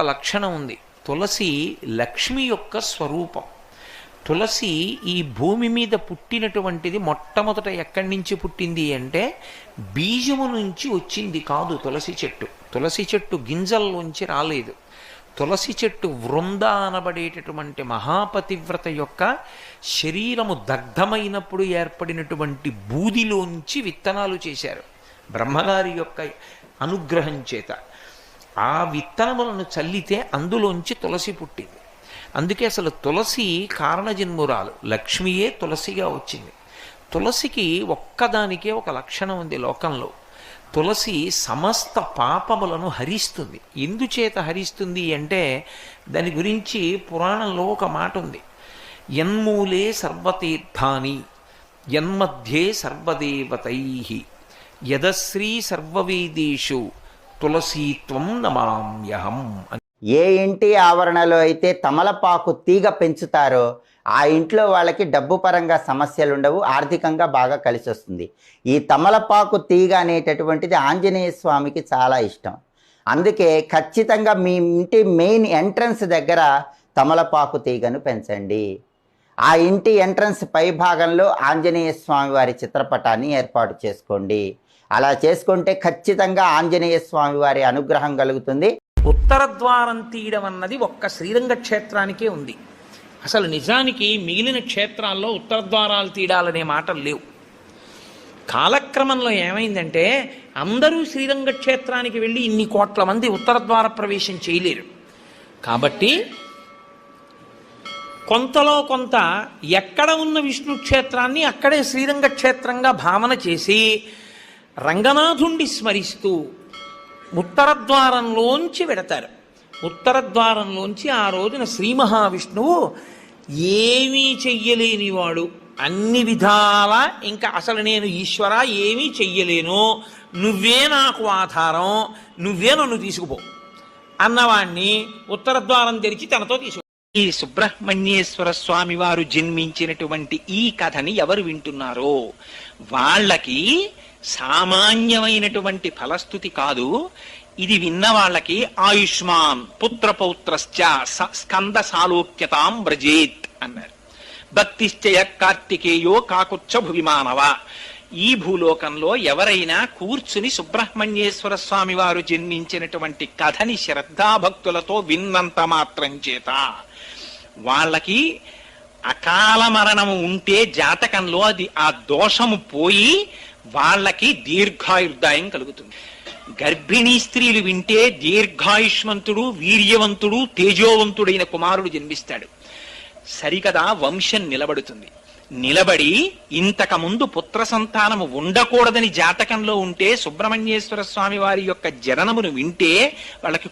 ఒక లక్షణం ఉంది. తులసి లక్ష్మి యొక్క స్వరూపం. తులసి ఈ భూమి మీద పుట్టినటువంటిది మొట్టమొదట ఎక్కడి నుంచి పుట్టింది అంటే బీజము నుంచి వచ్చింది కాదు తులసి చెట్టు. తులసి చెట్టు గింజల్లోంచి రాలేదు. తులసి చెట్టు వృంద అనబడేటటువంటి మహాపతివ్రత యొక్క శరీరము దగ్ధమైనప్పుడు ఏర్పడినటువంటి బూదిలోంచి విత్తనాలు చేశారు. బ్రహ్మగారి యొక్క అనుగ్రహం చేత. ఆ విత్తనములను చల్లితే అందులోంచి తులసి పుట్టింది. అందుకే అసలు తులసి కారణజన్మురాలు. లక్ష్మియే తులసిగా వచ్చింది. తులసికి ఒక్కదానికే ఒక లక్షణం ఉంది లోకంలో. తులసి సమస్త పాపములను హరిస్తుంది. ఎందుచేత హరిస్తుంది అంటే దాని గురించి పురాణంలో ఒక మాట ఉంది. యన్మూలే సర్వతీర్థాని యన్మధ్యే సర్వదేవతై యదశ్రీ సర్వవేదేషు తులసీత్వం నమామ్యహం అని. ఏ ఇంటి ఆవరణలో అయితే తమలపాకు తీగ పెంచుతారో ఆ ఇంట్లో వాళ్ళకి డబ్బు పరంగా సమస్యలు ఉండవు ఆర్థికంగా బాగా కలిసి వస్తుంది ఈ తమలపాకు తీగ అనేటటువంటిది ఆంజనేయ స్వామికి చాలా ఇష్టం. అందుకే ఖచ్చితంగా మీ ఇంటి మెయిన్ ఎంట్రన్స్ దగ్గర తమలపాకు తీగను పెంచండి. ఆ ఇంటి ఎంట్రన్స్ పై భాగంలో ఆంజనేయ స్వామి వారి చిత్రపటాన్ని ఏర్పాటు చేసుకోండి. అలా చేసుకుంటే ఖచ్చితంగా ఆంజనేయ స్వామి వారి అనుగ్రహం కలుగుతుంది. ఉత్తర ద్వారం తీయడం అన్నది ఒక్క శ్రీరంగ క్షేత్రానికే ఉంది. అసలు నిజానికి మిగిలిన క్షేత్రాల్లో ఉత్తర ద్వారాలు తీయడాలనే మాటలు లేవు. కాలక్రమంలో ఏమైందంటే అందరూ శ్రీరంగ క్షేత్రానికి వెళ్ళి ఇన్ని కోట్ల మంది ఉత్తర ద్వార ప్రవేశం చేయలేరు. కాబట్టి కొంతలో కొంత ఎక్కడ ఉన్న విష్ణు క్షేత్రాన్ని అక్కడే శ్రీరంగ క్షేత్రంగా భావన చేసి రంగనాథుండి స్మరిస్తూ ఉత్తర ద్వారంలోంచి వెడతారు. ఉత్తర ద్వారంలోంచి ఆ రోజున శ్రీ మహావిష్ణువు ఏమీ చెయ్యలేనివాడు. అన్ని విధాల ఇంకా అసలు నేను ఈశ్వర ఏమీ చెయ్యలేను. నువ్వే నాకు ఆధారం. నువ్వే నన్ను తీసుకుపో. అన్నవాణ్ణి ఉత్తర ద్వారం తెరిచి తనతో తీసుకు ఈ సుబ్రహ్మణ్యేశ్వర స్వామి వారు జన్మించినటువంటి ఈ కథని ఎవరు వింటున్నారో వాళ్ళకి సామాన్యమైనటువంటి ఫలస్థుతి కాదు. ఇది విన్న వాళ్ళకి ఆయుష్మాన్ పుత్రపౌత్రశ్చ స- స్కంద సాలోక్యతాం బ్రజేత్ అన్నారు. భక్తిశ్చయ కార్తికేయో కాకుచ్చ భువిమానవ. ఈ భూలోకంలో ఎవరైనా కూర్చుని సుబ్రహ్మణ్యేశ్వర స్వామి వారు జన్మించినటువంటి కథని శ్రద్ధాభక్తులతో విన్నంత మాత్రం చేత. వాళ్ళకి అకాల మరణము ఉంటే జాతకంలో అది ఆ దోషము పోయి వాళ్ళకి దీర్ఘాయుర్దాయం కలుగుతుంది. గర్భిణీ స్త్రీలు వింటే దీర్ఘాయుష్మంతుడు వీర్యవంతుడు తేజోవంతుడైన కుమారుడు జన్మిస్తాడు. సరికదా వంశం నిలబడుతుంది. నిలబడి ఇంతకముందు పుత్ర సంతానము ఉండకూడదని జాతకంలో ఉంటే సుబ్రహ్మణ్యేశ్వర స్వామి వారి యొక్క జననమును వింటే వాళ్ళకి